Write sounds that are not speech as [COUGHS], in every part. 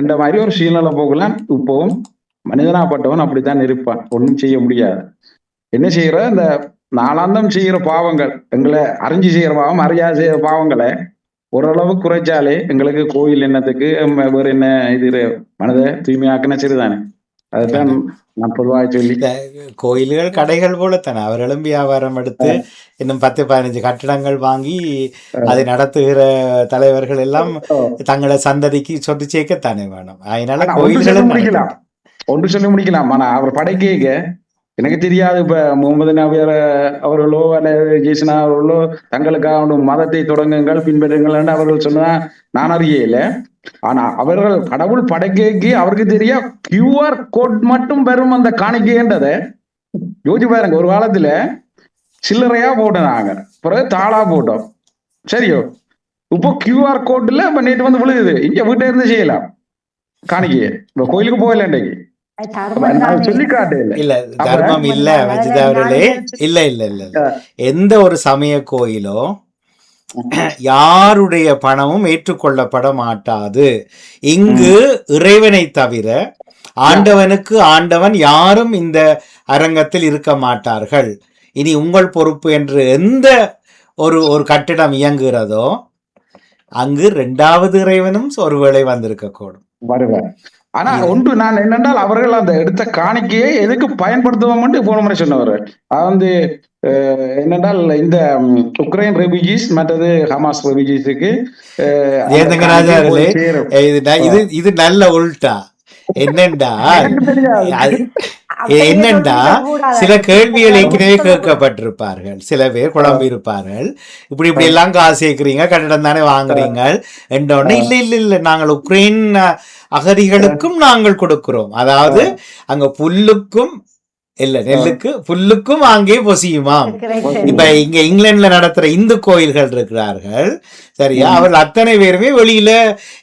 என்ற மாதிரி ஒரு சூழ்நிலை போகலாம். இப்போவும் மனிதனாப்பட்டவன் அப்படித்தான் இருப்பான். ஒன்றும் செய்ய முடியாது. என்ன செய்யற? இந்த நாளாந்தம் செய்யற பாவங்கள் எங்களை அறிஞ்சு செய்யற பாவம் அறியாது செய்கிற பாவங்களை ஓரளவு குறைச்சாலே எங்களுக்கு கோயில் என்னத்துக்கு வேறு என்ன இது மனதை தூய்மையாக்குன சரிதானே அதுதான் நான் பொதுவாக சொல்லி கோயில்கள் கடைகள் போலத்தானே. அவர்களும் வியாபாரம் எடுத்து இன்னும் பத்து பதினஞ்சு கட்டிடங்கள் வாங்கி அதை நடத்துகிற தலைவர்கள் எல்லாம் தங்களை சந்ததிக்கு சொத்து சேர்க்கத்தானே வேணும். அதனால கோயில்களும் முடிக்கலாம். ஒன்று சொல்லி முடிக்கலாம். ஆனா அவர் படைக்க எனக்கு தெரியாது இப்ப முகமது நபியர் அவர்களோ அல்லது ஜெய்சனா அவர்களோ தங்களுக்காக மதத்தை தொடங்குங்கள் பின்பற்றுங்கள் அவர்கள் சொன்னா நான் அறியல. ஆனா அவர்கள் கடவுள் படைக்கைக்கு அவருக்கு தெரிய கியூஆர் கோட் மட்டும் பெறும் அந்த காணிக்கைன்றத. யோசிச்சு பாருங்க ஒரு காலத்துல சில்லறையா போட்டோம் பிறகு தாளா போட்டோம். சரியோ? இப்போ கியூஆர் கோட்ல இப்ப நேற்று வந்து விழுகுது. இங்க வீட்டை இருந்து செய்யலாம். காணிக்கையை. இப்ப கோயிலுக்கு போகல இன்றைக்கு. இல்ல. இல்ல தர்மம் இல்ல இல்ல இல்ல இல்ல இல்ல. எந்த ஒரு சமய கோயிலோ [COUGHS] யாருடைய பணமும் ஏற்றுக்கொள்ளப்பட மாட்டாது இங்கு இறைவனை தவிர ஆண்டவனுக்கு ஆண்டவன் யாரும் இந்த அரங்கத்தில் இருக்க மாட்டார்கள். இனி உங்கள் பொறுப்பு என்று எந்த ஒரு ஒரு கட்டிடம் இயங்குகிறதோ அங்கு இரண்டாவது இறைவனும் ஒருவேளை வந்திருக்க கூடும் வருவேன் ஆனா ஒன்று நான் என்னென்றால் அவர்கள் அந்த எடுத்த காணிக்கையை எதுக்கு பயன்படுத்துவோம்னு போன முறை சொன்னவர் அது வந்து என்னென்றால் இந்த உக்ரைன் ரெபியூஜிஸ் மற்றது ஹமாஸ் அவர்களே? இது இது நல்ல உள்டா. என்னண்டா என்னண்டா. சில கேள்விகள் ஏற்கனவே கேட்கப்பட்டிருப்பார்கள். சில பேர் குழம்பி இருப்பார்கள். இப்படி இப்படி எல்லாம் காசு சேர்க்கிறீங்க கட்டிடம் தானே வாங்குறீங்க என்றோடனே இல்ல இல்ல இல்ல நாங்கள் உக்ரைன் அகதிகளுக்கும் நாங்கள் கொடுக்கிறோம். அதாவது அங்க புல்லுக்கும் இல்ல நெல்லுக்கு புல்லுக்கும் அங்கே பொசியுமாம். இப்ப இங்க இங்கிலாந்துல நடத்துற இந்து கோயில்கள் இருக்கிறார்கள். சரியா? அவர்கள் அத்தனை பேருமே வெளியில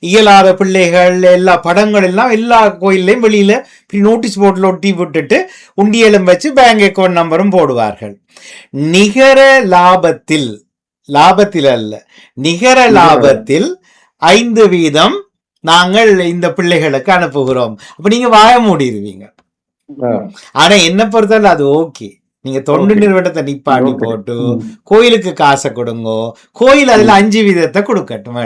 இயலாத பிள்ளைகள் எல்லா படங்கள் எல்லாம் எல்லா கோயில்லையும் வெளியில இப்படி நோட்டீஸ் போர்டில் ஒட்டி விட்டுட்டு உண்டியலும் வச்சு பேங்க் அக்கௌண்ட் நம்பரும் போடுவார்கள். நிகர லாபத்தில் லாபத்தில் அல்ல நிகர லாபத்தில் ஐந்து வீதம் நாங்கள் இந்த பிள்ளைகளுக்கு அனுப்புகிறோம். அப்ப நீங்க வாய மூடிடுவீங்க ஆனா என்ன பொறுத்தவரை அது ஓகே. நீங்க தொண்டு. நிறுவனத்தை நிப்பாட்டி. போட்டு கோயிலுக்கு காசை கொடுங்கோ. கோயில் அதுல அஞ்சு வீதத்தை கொடுக்கட்டும்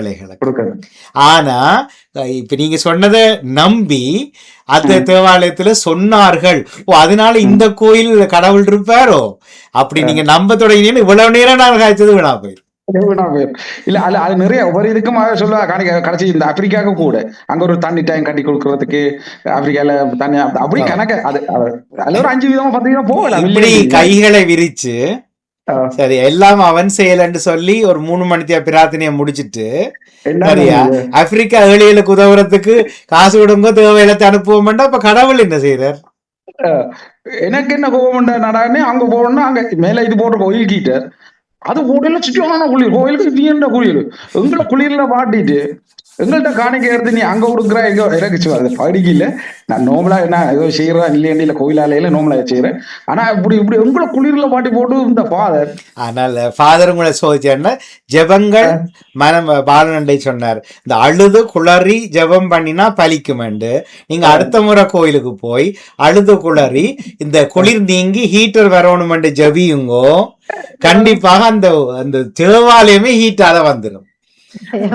கொடுக்கணும். ஆனா இப்ப நீங்க சொன்னதை நம்பி அந்த தேவாலயத்துல சொன்னார்கள். ஓ அதனால இந்த கோயில் கடவுள் இருப்பாரோ? அப்படி நீங்க நம்ப தொடங்கினீங்கன்னு இவ்வளவு நேரம் நான் காய்ச்சது விழா போயிரு. இல்ல அது அது நிறைய ஒவ்வொரு இதுக்கும் அவ சொல்ல காணிக்க கடைசி இந்த ஆப்பிரிக்காவுக்கு கூட. அங்க ஒரு தண்ணி டேங்க் கட்டி கொடுக்கறதுக்கு ஆப்பிரிக்கால தண்ணி அப்ப- அப்படி கணக்கு. அது அது- அதுல ஒரு அஞ்சு விதமா பத்து விதமா போகலாம் இப்படி இல்லையா? கைகளை விரிச்சு. சரி எல்லாம் அவன் செயலன்னு சொல்லி ஒரு மூணு மணித்தியா பிரார்த்தனையை முடிச்சிட்டு சரியா? ஆப்பிரிக்கா ஏழைகளுக்கு உதவுறதுக்கு காசு விடுங்க தேவையிலத்தை அனுப்புவோம்டா அப்ப கடவுள் என்ன செய்யறார் எனக்கு என்ன கோபம் நடானே அங்க போகணும்னா அங்க மேல இது போட்டு கோயில் கீட்டர் அது உடல சுற்றியான குளிர் கோயிலுக்கு இது என்ன குளிர் எங்களை குளிர்ல வாட்டிட்டு எங்கள்கிட்ட காணிக்கை எடுத்து நீ அங்க கொடுக்குற எங்க எனக்கு அது படிக்கல. நான் நோமலா என்ன ஏதோ செய்யறா இல்லையா இல்ல கோயிலாலையில நோமலா செய்யறேன் ஆனா இப்படி இப்படி உங்களை குளிர்ல மாட்டி போட்டு இந்த ஃபாதர் அதனால ஃபாதர் உங்களை சோதிச்சேன்னா ஜெபங்கள் மனம் பாலனண்டை சொன்னார். இந்த அழுது குளறி ஜெபம் பண்ணினா பலிக்குமெண்டு நீங்க அடுத்த முறை கோயிலுக்கு போய் அழுது குளறி இந்த குளிர் நீங்கி ஹீட்டர் வரணுமெண்டு ஜெபியுங்கோ கண்டிப்பாக அந்த அந்த தேவாலயமே ஹீட்டால வந்துடும்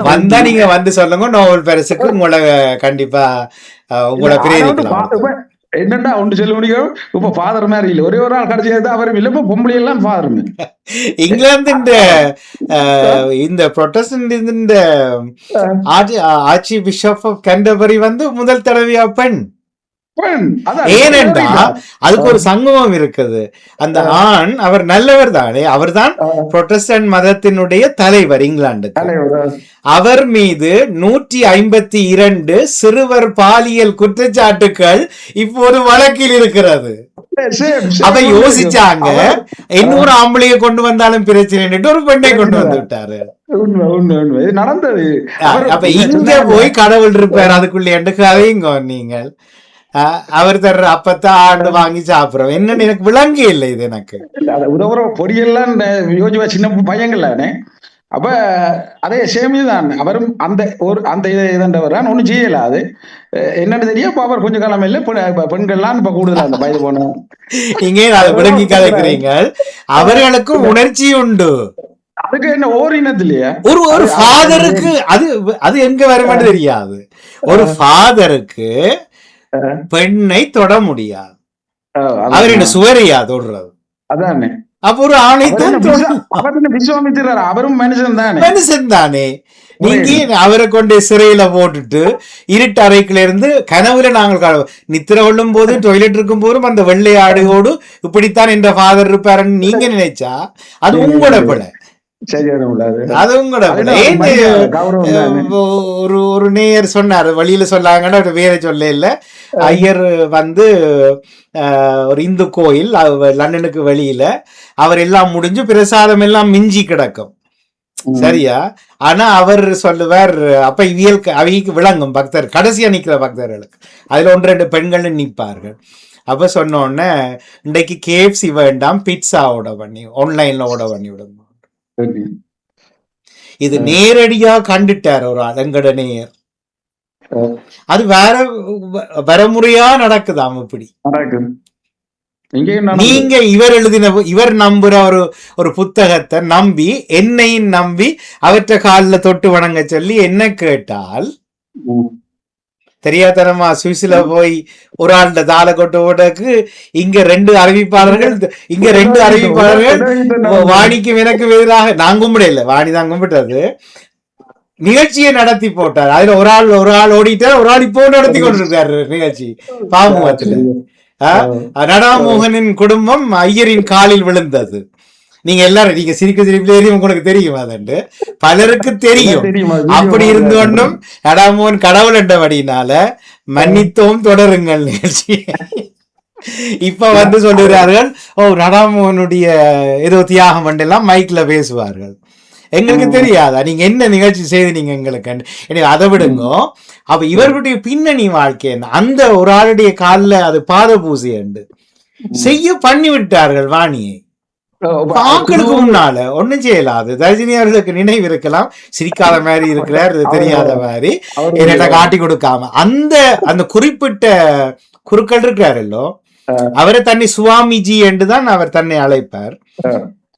வந்தா நீங்க வந்து சொல்லுங்க நோபல் பரிசுக்கு உங்களை கண்டிப்பா உங்களை பிரேரிக்கலாம். என்னடா ஒன்று சொல்ல முடியும்? இப்ப ஃபாதர் மாதிரி இல்ல. ஒரே ஒரு ஆள் கிடைச்சது அவரும் இல்ல. இப்ப பொம்பளை எல்லாம் ஃபாதர் இங்கிலாந்து இந்த புரொட்டஸ்டன்ட் இந்த arch archbishop of Canterbury வந்து முதல் தடவையா பெண்? ஏனென்றா அதுக்கு ஒரு சங்கமம் இருக்குது. அந்த ஆண் அவர் நல்லவர் தானே. அவர்தான் புரொட்டஸ்டன்ட் மதத்தினுடைய தலைவர் இங்கிலாந்துக்கு அவர் மீது நூற்றி ஐம்பத்தி இரண்டு சிறுவர் பாலியல் குற்றச்சாட்டுகள் இப்போது வழக்கில் இருக்கிறது. அப்ப யோசிச்சாங்க இன்னொரு ஆம்பளைய கொண்டு வந்தாலும் பிரச்சனை ஒரு பெண்ணை கொண்டு வந்து விட்டாரு நடந்தது. அவர் அப்ப இங்க போய் கடவுள் இருப்பார் அதுக்குள்ள என்று கதையுங்க நீங்கள் அவர் தர்ற அப்பத்தான் ஆண்டு வாங்கி சாப்பிடுறோம். என்னன்னு எனக்கு விளங்க இல்லை இது எனக்கு. உதவுற பொடியெல்லாம் யோசிவா சின்ன பையங்கள்லானே அப்ப அதே சேமி தான் அவரும் அந்த ஒரு அந்த இதன்றவர் தான் ஒன்றும் செய்யல அது. என்னன்னு தெரியும் இப்ப அவர் கொஞ்ச காலம் இல்லை பெண்கள்லாம் இப்ப கூடுதலா அந்த வயது போன. இங்கே அதை விளங்கி கதைக்கிறீங்க அவர்களுக்கும் உணர்ச்சி உண்டு. அதுக்கு என்ன ஓர் இனத்திலேயே? ஒரு ஒரு ஃபாதருக்கு அது அது எங்க வருமானு தெரியாது. ஒரு ஃபாதருக்கு பெண்ணை தொட முடியாது. அவர் என்ன சுவரையா தொடுறது? அதானே. அப்ப ஒரு என்ன விஸ்வாமித்திரர் அவரும் மனுஷன் தானே. மனுஷன் தானே. நீங்க அவரை கொண்டு சிறையில போட்டுட்டு இருட்டு அறைக்குள்ள இருந்து கனவுல நாங்கள் நித்திர கொள்ளும் போது டொய்லெட் இருக்கும் போதும் அந்த வெள்ளை ஆடையோடு இப்படித்தான் என்ற ஃபாதர் இருப்பாருன்னு நீங்க நினைச்சா அது உங்களோட பிழை சரியான உள்ளது அது உங்களோட பிழை அதுதான் ஏன் மரியாதை, கௌரவம் தானே. ஒரு ஒரு நேயர் சொன்னார். வழியில சொல்லாங்கன்னு அவர் வேற சொல்ல இல்ல. ஐயர் வந்து ஒரு இந்து கோயில் லண்டனுக்கு வெளியில அவர் எல்லாம் முடிஞ்சு பிரசாதம் எல்லாம் மிஞ்சி கிடக்கும். சரியா? ஆனா அவர் சொல்லுவார் அப்ப இவியல் அவைக்கு விளங்கும் பக்தர் கடைசியா நிக்கிற பக்தர்களுக்கு. அதுல ஒன்று ரெண்டு பெண்கள் நிற்பார்கள். அப்ப சொன்ன உடனே இன்றைக்கு கேஎஃப்சி வேண்டாம் பிட்சா ஓட பண்ணி ஆன்லைன்ல ஓட பண்ணி விடுங்க. இது நேரடியா கண்டுட்டார் ஒரு நேயர் அஹ் அது வேற வரமுறையா நடக்குதாம் இப்படி. நீங்க இவர் எழுதின இவர் நம்புற ஒரு ஒரு புத்தகத்தை நம்பி என்னையும் நம்பி அவற்றை காலில் தொட்டு வணங்க சொல்லி என்ன கேட்டால். தெரியாதனமா சுவிஸ்ல போய் ஒரு ஆள்கிட்ட தாளை கொட்டு போட்டதுக்கு இங்க ரெண்டு அறிவிப்பாளர்கள் இங்க ரெண்டு அறிவிப்பாளர்கள் வாணிக்கும் எனக்கு எதிராக நான் கும்பிடல வாணி தான் கும்பிட்டது. நிகழ்ச்சியை நடத்தி போட்டார். அதுல ஒரு ஆள் ஒரு ஆள் ஓடிட்டார் ஒரு ஆள் இப்போ நடத்தி கொண்டிருக்காரு நிகழ்ச்சி. பாமுகத்துல ஆ? நடாமோகனின் குடும்பம் ஐயரின் காலில் விழுந்தது. நீங்க எல்லாரும் நீங்க சிரிக்க சிரிப்புல ஏறி உங்களுக்கு தெரியும் அதண்டு. பலருக்கு தெரியும். தெரியுமா? அப்படி வீடியோ இருந்து கொண்டும் நடாமோகன் கடவுள் என்றபடினால மன்னித்தோம் தொடருங்கள் நிகழ்ச்சி. இப்ப வந்து சொல்லுகிறார்கள் ஓ நடாமோகனுடைய ஏதோ தியாகம் எல்லாம் மைக்ல பேசுவார்கள். எங்களுக்கு தெரியாதா? நீங்க என்ன நிகழ்ச்சி செய்து நீங்க எங்களுக்கு அதை விடுங்க. அப்ப இவர்களுடைய பின்னணி வாழ்க்கை என்ன? அந்த ஒரு ஆளுடைய கால்ல அது பாத பூசை உண்டு செய்ய பண்ணி விட்டார்கள் வாணியை. அஹ் ஆக்களுக்கு முன்னால ஒண்ணும் செய்யலாது. ரஜினி அவர்களுக்கு நினைவு இருக்கலாம். சிரிக்காத மாதிரி இருக்கிறார் தெரியாத மாதிரி. என்னட்ட காட்டி கொடுக்காம. அந்த அந்த குறிப்பிட்ட குருக்கள் இருக்கிறாரல்லோ அவரை தன்னை சுவாமிஜி என்று தான் அவர் தன்னை அழைப்பார்.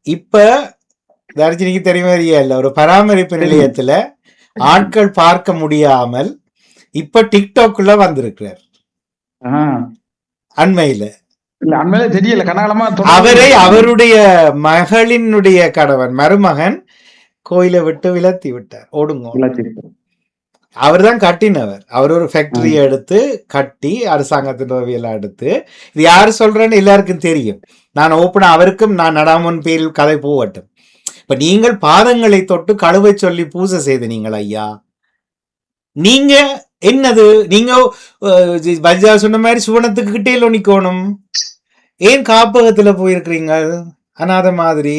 இப்ப தர்ஜினிக்கு தெரியுமா இல்ல. ஒரு பராமரிப்பு நிலையத்துல ஆட்கள் பார்க்க முடியாமல் இப்ப டிக்டாக்குள்ள வந்திருக்கிறார். அண்மையில. தெரியல கனாலமா அவரை அவருடைய மகளினுடைய கணவன் மருமகன் கோயிலை விட்டு விலத்தி விட்டார். ஓடுங்க. அவர் தான் கட்டினவர். அவர் ஒரு ஃபேக்டரியை எடுத்து கட்டி அரசாங்கத்தின் உதவியெல்லாம் எடுத்து இது யாரு சொல்றேன்னு எல்லாருக்கும் தெரியும். நான் ஓப்பனா அவருக்கும் நான் நடாமன் பேரில் கதை போகட்டும். இப்ப நீங்கள் பாதங்களை தொட்டு கழுவை சொல்லி பூஜை செய்து நீங்கள் ஐயா. நீங்க என்னது? நீங்க அஹ், ஜி- வஜ்ஜா சொன்ன மாதிரி சுவனத்துக்கு கிட்டே நிக்கணும். ஏன் காப்பகத்துல போயிருக்கிறீங்க? அனாத மாதிரி.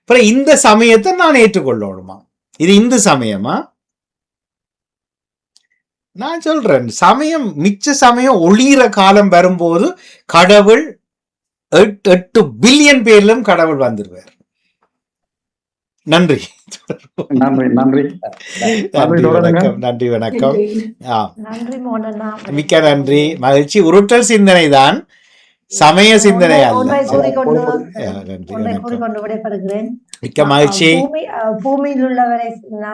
அப்புறம் இந்த சமயத்தை நான் ஏற்றுக்கொள்ளணுமா? இது இந்து சமயமா? நான் சொல்றேன் சமயம் மிச்ச சமயம் ஒளியிற காலம் வரும்போது கடவுள் எட்டு எட்டு பில்லியன் பேர்லும் கடவுள் வந்துருவார். நன்றி. நன்றி நன்றி. வணக்கம். நன்றி வணக்கம். மிக்க நன்றி. மகிழ்ச்சி. உருட்டல் சிந்தனை தான் சமய சிந்தனை அல்ல. மிக்க மகிழ்ச்சி. பூமியில் உள்ளவரை